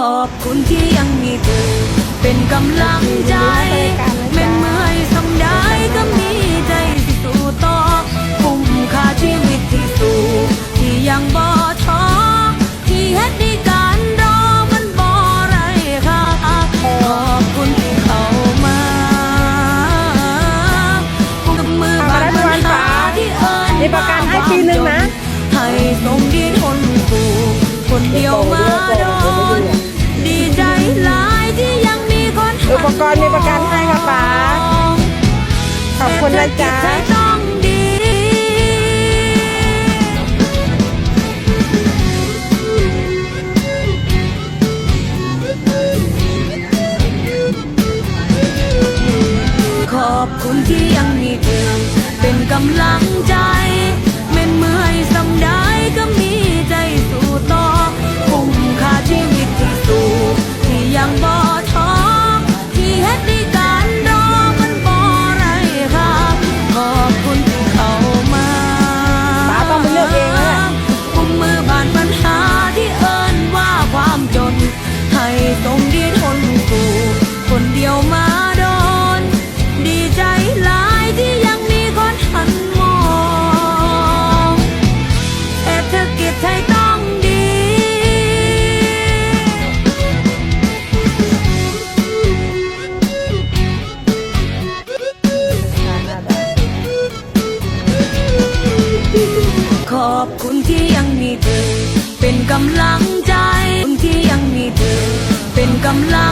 ขอบคุณที่ยังมีเธอเป็นกำลังใจแม้เมื่อยสำได้ก็มีใจที่สู้ต่อคุ้มค่าชีวิตที่สู้ที่ยังบ่ท้อที่เฮ็ดในการรอมันบ่ไรค่ะขอบคุณที่เข้ามากับมือเอามาได้ทุกวันหาค่ะที่เอิญมีประกันให้ปีหนึ่งนะให้สมดีทนสู่คนเดียวมาโด กรมีประกันให้ค่ะป๋าขอบคุณนะจ๊ะขอบคุณที่ยังมีเธอเป็น อบคุณที่ยังมีเธอ เป็นกำลังใจคุณที่ยังมีเธอ เป็นกำลัง